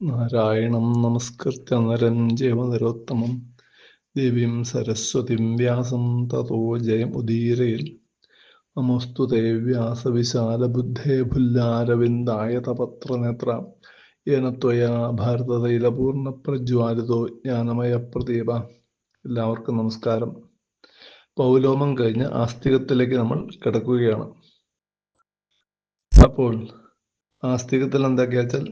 നാരായണം നമസ്കൃത്യ നരം ജയമനരോത്തമം ദേവീം സരസ്വതിം വ്യാസം തതോ ജയമുദീരയിൽ നമോസ്തു തേ വ്യാസവിശാലബുദ്ധേ ഭുല്ലാരവിന്ദായ തപത്രനേത്ര. യേന ത്വയാ ഭാരതതൈലപൂർണ പ്രജ്വാലിതോ ജ്ഞാനമയ പ്രദീപ എല്ലാവർക്കും നമസ്കാരം. പൗലോമം കഴിഞ്ഞ് ആസ്തികത്തിലേക്ക് നമ്മൾ കിടക്കുകയാണ്. അപ്പോൾ ആസ്തികത്തിൽ എന്തൊക്കെയാ വെച്ചാൽ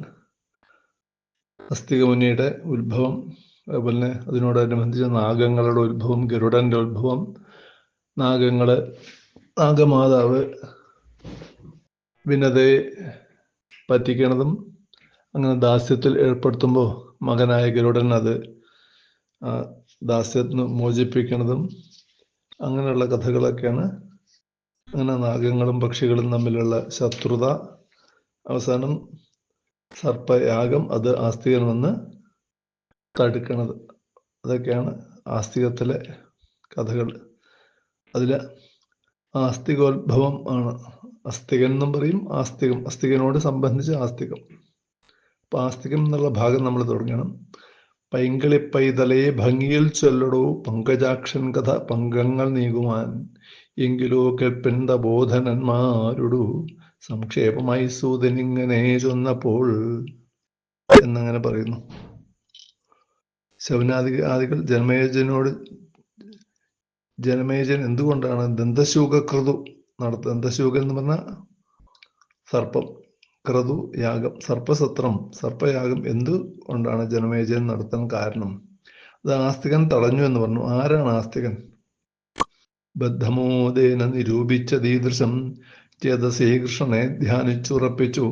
അസ്തികമുനിയുടെ ഉത്ഭവം അതുപോലെ തന്നെ അതിനോടനുബന്ധിച്ച് നാഗങ്ങളുടെ ഉത്ഭവം ഗരുഡന്റെ ഉത്ഭവം നാഗങ്ങൾ നാഗമാതാവ് വിനതയെ പറ്റിക്കണതും അങ്ങനെ ദാസ്യത്തിൽ ഏർപ്പെടുത്തുമ്പോൾ മകനായ ഗരുഡൻ അത് ദാസ്യത്തിന് മോചിപ്പിക്കണതും അങ്ങനെയുള്ള കഥകളൊക്കെയാണ്. അങ്ങനെ നാഗങ്ങളും പക്ഷികളും തമ്മിലുള്ള ശത്രുത അവസാനം സർപ്പയാഗം അത് ആസ്തികനെന്ന് തടുക്കണത്. അതൊക്കെയാണ് ആസ്തികത്തിലെ കഥകൾ. അതിൽ ആസ്തികോത്ഭവം ആണ്. അസ്തികൻ എന്നും പറയും ആസ്തികം. അസ്തികനോട് സംബന്ധിച്ച് ആസ്തികം. അപ്പൊ ആസ്തികം എന്നുള്ള ഭാഗം നമ്മൾ തുടങ്ങണം. പൈങ്കളി പൈതലയെ ഭംഗിയിൽ ചൊല്ലടോ പങ്കജാക്ഷൻ കഥ പങ്കങ്ങൾ നീങ്ങുവാൻ. എങ്കിലോ കെൽപ്പിന്ത ബോധനന്മാരുടു. സംക്ഷേപമായി സൂതൻ ഇങ്ങനെ ചൊന്നപ്പോൾ എന്നങ്ങനെ പറയുന്നു. ശവനാദി ആദികൾ ജനമേജനോട് ജനമേജൻ എന്തുകൊണ്ടാണ് ദന്തശൂക ക്രതു നടത്ത ദന്തശൂക എന്ന് പറഞ്ഞ സർപ്പം ക്രതു യാഗം സർപ്പസത്രം സർപ്പയാഗം എന്തുകൊണ്ടാണ് ജനമേജൻ നടത്താൻ കാരണം? അത് ആസ്തികൻ തടഞ്ഞു എന്ന് പറഞ്ഞു. ആരാണ് ആസ്തികൻ? ബദ്ധമോദേന നിരൂപിച്ച ദീദൃശം ചേതശ്രീകൃഷ്ണനെ ധ്യാനിച്ചുറപ്പിച്ചു.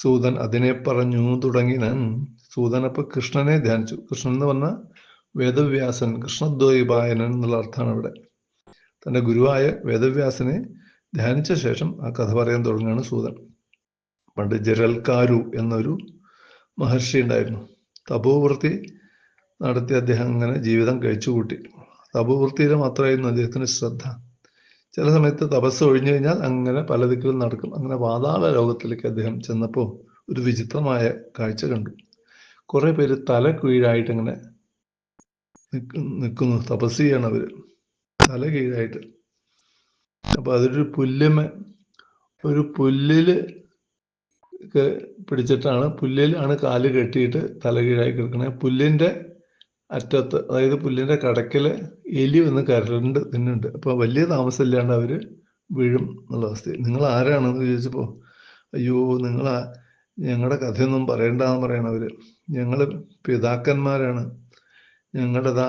സൂതൻ അതിനെ പറഞ്ഞു തുടങ്ങിനൻ സൂതൻ അപ്പൊ കൃഷ്ണനെ ധ്യാനിച്ചു. കൃഷ്ണൻ എന്ന് പറഞ്ഞ വേദവ്യാസൻ കൃഷ്ണദ്വൈപായനൻ എന്നുള്ള അർത്ഥമാണ് ഇവിടെ തന്റെ ഗുരുവായ വേദവ്യാസനെ ധ്യാനിച്ച ശേഷം ആ കഥ പറയാൻ തുടങ്ങുകയാണ് സൂതൻ. പണ്ട് ജരൽക്കാരു എന്നൊരു മഹർഷി ഉണ്ടായിരുന്നു. തപോവൃത്തി നടത്തി അദ്ദേഹം അങ്ങനെ ജീവിതം കഴിച്ചുകൂട്ടി. തപോവൃത്തിയിൽ മാത്രമായിരുന്നു അദ്ദേഹത്തിന് ശ്രദ്ധ. ചില സമയത്ത് തപസ് ഒഴിഞ്ഞു കഴിഞ്ഞാൽ അങ്ങനെ പല ദിക്കിലും നടക്കും. അങ്ങനെ വാതാള ലോകത്തിലേക്ക് അദ്ദേഹം ചെന്നപ്പോൾ ഒരു വിചിത്രമായ കാഴ്ച കണ്ടു. കുറേ പേര് തല കീഴായിട്ട് നിൽക്കുന്നു. തപസ് ചെയ്യണം അവർ. തല കീഴായിട്ട്. അപ്പൊ അതൊരു പുല്ലുമ ഒരു പുല്ലിൽ പിടിച്ചിട്ടാണ് പുല്ലിലാണ് കാൽ കെട്ടിയിട്ട് തല കീഴായി കിടക്കണേ. പുല്ലിന്റെ അറ്റത്ത് അതായത് പുല്ലിന്റെ കടക്കിൽ എലി വന്ന് കരണ്ട് തിന്നുണ്ട് അപ്പൊ വലിയ താമസമില്ലാണ്ട് അവർ വീഴും എന്നുള്ള അവസ്ഥ. നിങ്ങൾ ആരാണെന്ന് ചോദിച്ചപ്പോ അയ്യോ നിങ്ങൾ ഞങ്ങളുടെ കഥയൊന്നും പറയണ്ടെന്ന് പറയണം അവർ. ഞങ്ങൾ പിതാക്കന്മാരാണ്. ഞങ്ങളുടെതാ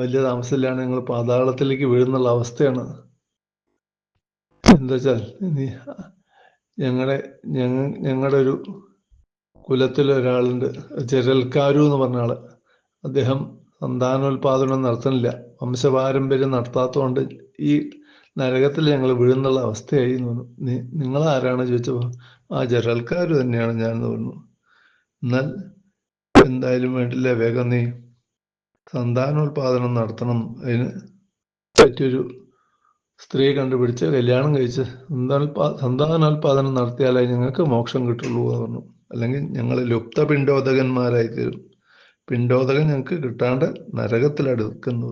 വലിയ താമസമില്ലാണ് ഞങ്ങൾ പാതാളത്തിലേക്ക് വീഴുന്നുള്ള അവസ്ഥയാണ്. എന്താ വെച്ചാൽ ഞങ്ങളുടെ ഞങ്ങ ഞങ്ങളുടെ ഒരു കുലത്തിലൊരാളുണ്ട് ചെരൽക്കാരു എന്ന് പറഞ്ഞ ആൾ. അദ്ദേഹം സന്താനോൽപാദനം നടത്തുന്നില്ല. വംശപാരമ്പര്യം നടത്താത്തതുകൊണ്ട് ഈ നരകത്തിൽ ഞങ്ങൾ വീഴുന്നുള്ള അവസ്ഥയായി പറഞ്ഞു നിങ്ങൾ ആരാണ് ചോദിച്ചപ്പോൾ ആ ജരൽക്കാർ തന്നെയാണ് ഞാൻ പറഞ്ഞു. എന്നാൽ എന്തായാലും വേണ്ടില്ല വേഗം നീ സന്താനോൽപാദനം നടത്തണം. അതിന് പറ്റിയൊരു സ്ത്രീ കണ്ടുപിടിച്ച് കല്യാണം കഴിച്ച് സന്താനോൽപാ സന്താനോൽപാദനം നടത്തിയാലേ ഞങ്ങൾക്ക് മോക്ഷം കിട്ടുള്ളൂ എന്ന് പറഞ്ഞു. അല്ലെങ്കിൽ ഞങ്ങൾ ലുപ്ത പിണ്ടോദകന്മാരായി തീരും പിണ്ടോദകൻ ഞങ്ങൾക്ക് കിട്ടാണ്ട് നരകത്തിലടുക്കുന്നു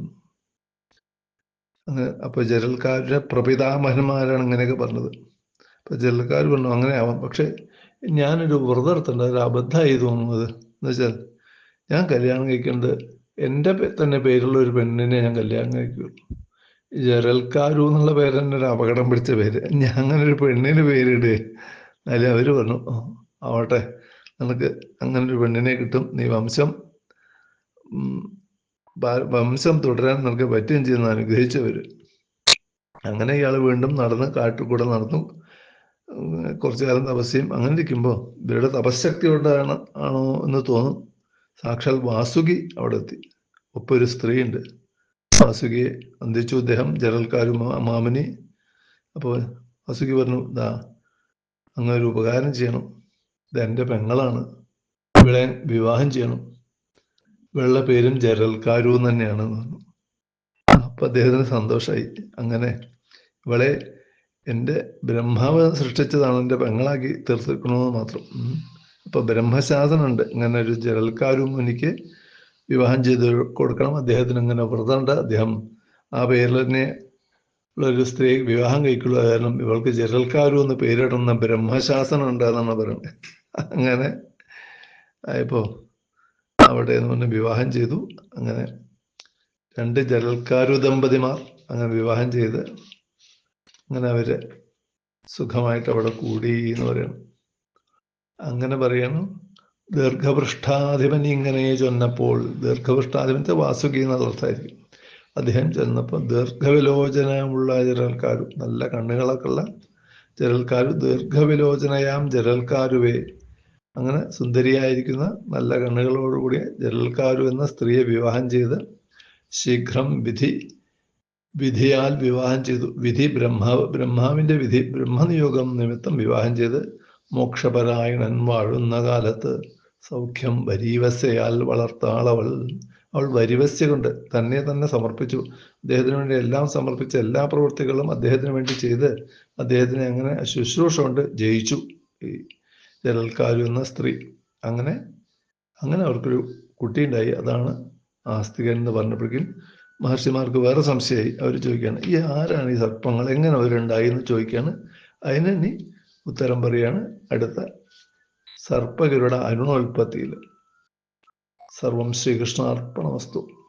അങ്ങനെ അപ്പൊ ജലൽക്കാരുടെ പ്രപിതാമഹന്മാരാണ് ഇങ്ങനെയൊക്കെ പറഞ്ഞത്. അപ്പൊ ജലൽക്കാർ പറഞ്ഞു അങ്ങനെ ആവാം. പക്ഷെ ഞാനൊരു വ്രതം എടുത്തിട്ടുണ്ട് ഒരു അബദ്ധമായി തോന്നുന്നത്. എന്ന് വെച്ചാൽ ഞാൻ കല്യാണം കഴിക്കേണ്ടത് എന്റെ തന്നെ പേരുള്ള ഒരു പെണ്ണിനെ ഞാൻ കല്യാണം കഴിക്കുള്ളൂ. ജരൽക്കാരു എന്നുള്ള പേര് തന്നെ ഒരു അപകടം പിടിച്ച പേര്. ഞാൻ അങ്ങനെ ഒരു പെണ്ണിന് പേരിടേ അതിൽ അവർ പറഞ്ഞു ആവട്ടെ. നിനക്ക് അങ്ങനെ ഒരു പെണ്ണിനെ കിട്ടും. നീ വംശം വംശം തുടരാൻ നമുക്ക് പറ്റുകയും ചെയ്യുന്ന അനുഗ്രഹിച്ചവര്. അങ്ങനെ ഇയാൾ വീണ്ടും നടന്ന് കാട്ടിൽ നടന്നു. കുറച്ചു കാലം തപസ്യം അങ്ങനെ ഇരിക്കുമ്പോൾ ഇവരുടെ തപശക്തി കൊണ്ടാണ് ആണോ എന്ന് തോന്നും. സാക്ഷാൽ വാസുകി അവിടെ എത്തി ഒപ്പം ഒരു സ്ത്രീ ഉണ്ട് വാസുകിയെ അന്തിച്ചു. അദ്ദേഹം ജനൽക്കാരും മാമനി. അപ്പോൾ വാസുകി പറഞ്ഞു ദാ അങ്ങനെ ഒരു ഉപകാരം ചെയ്യണം. ഇത് എന്റെ പെങ്ങളാണ്. ഇവിടെ വിവാഹം ചെയ്യണം. വെള്ള പേരും ജരൽക്കാരു തന്നെയാണ് പറഞ്ഞു അപ്പൊ അദ്ദേഹത്തിന് സന്തോഷമായി അങ്ങനെ ഇവളെ എന്റെ ബ്രഹ്മാവ് സൃഷ്ടിച്ചതാണ് എന്റെ പെങ്ങളാക്കി തീർത്തിക്കണമെന്ന് മാത്രം. അപ്പൊ ബ്രഹ്മശാസനുണ്ട്. ഇങ്ങനെ ഒരു ജലൽക്കാരും മുനിക്ക് വിവാഹം ചെയ്ത് കൊടുക്കണം. അദ്ദേഹത്തിന് ഇങ്ങനെ വ്രതമുണ്ട്. അദ്ദേഹം ആ പേരിൽ തന്നെ ഉള്ളൊരു സ്ത്രീ വിവാഹം കഴിക്കുള്ള. കാരണം ഇവൾക്ക് ജലൽക്കാരു എന്ന് പേരിടുന്ന ബ്രഹ്മശാസനം ഉണ്ട് എന്നാണ് പറയുന്നത്. അങ്ങനെ ആയപ്പോ അവിടെ നിന്ന് പറഞ്ഞ് വിവാഹം ചെയ്തു. അങ്ങനെ രണ്ട് ജലൽക്കാരു ദമ്പതിമാർ അങ്ങനെ വിവാഹം ചെയ്ത് അങ്ങനെ അവർ സുഖമായിട്ട് അവിടെ കൂടി എന്ന് പറയണം. അങ്ങനെ പറയണം ദീർഘപൃഷ്ഠാധിപൻ ഇങ്ങനെ ചൊന്നപ്പോൾ ദീർഘപൃഷ്ഠാധിപന്റെ വാസുകി അർത്ഥമായിരിക്കും. അദ്ദേഹം ചെന്നപ്പോൾ ദീർഘവിലോചനമുള്ള ജരൽക്കാരും നല്ല കണ്ണുകളൊക്കെ ഉള്ള ജരൽക്കാരും ദീർഘവിലോചനയാം ജരൽക്കാരുവേ അങ്ങനെ സുന്ദരിയായിരിക്കുന്ന നല്ല കണ്ണുകളോടുകൂടിയ ജലൽക്കാരു എന്ന സ്ത്രീയെ വിവാഹം ചെയ്ത് ശീഘ്രം വിധി വിധിയാൽ വിവാഹം ചെയ്തു. വിധി ബ്രഹ്മാവ് ബ്രഹ്മാവിന്റെ വിധി ബ്രഹ്മനിയോഗം നിമിത്തം വിവാഹം ചെയ്ത് മോക്ഷപരായണൻ വാഴുന്ന കാലത്ത് സൗഖ്യം വരീവസ്യയാൽ വളർത്താളവൾ. അവൾ വരിവസ്യ കൊണ്ട് തന്നെ തന്നെ സമർപ്പിച്ചു. അദ്ദേഹത്തിന് വേണ്ടി എല്ലാം സമർപ്പിച്ച എല്ലാ പ്രവൃത്തികളും അദ്ദേഹത്തിന് വേണ്ടി ചെയ്ത് അദ്ദേഹത്തിനെ അങ്ങനെ ശുശ്രൂഷ കൊണ്ട് ജയിച്ചു. ജലൽക്കാരു എന്ന സ്ത്രീ. അങ്ങനെ അങ്ങനെ അവർക്കൊരു കുട്ടിയുണ്ടായി. അതാണ് ആസ്തികൻ എന്ന് പറഞ്ഞപ്പോഴേക്കും മഹർഷിമാർക്ക് വേറെ സംശയമായി. അവർ ചോദിക്കുകയാണ് ഈ ആരാണ് ഈ സർപ്പങ്ങൾ? എങ്ങനെ അവരുണ്ടായി? എന്ന് ചോദിക്കുകയാണ്. അതിന് ഇനി ഉത്തരം പറയാണ് അടുത്ത സർപ്പകരുടെ അരുണോൽപ്പത്തിയിൽ. സർവം ശ്രീകൃഷ്ണാർപ്പണ വസ്തു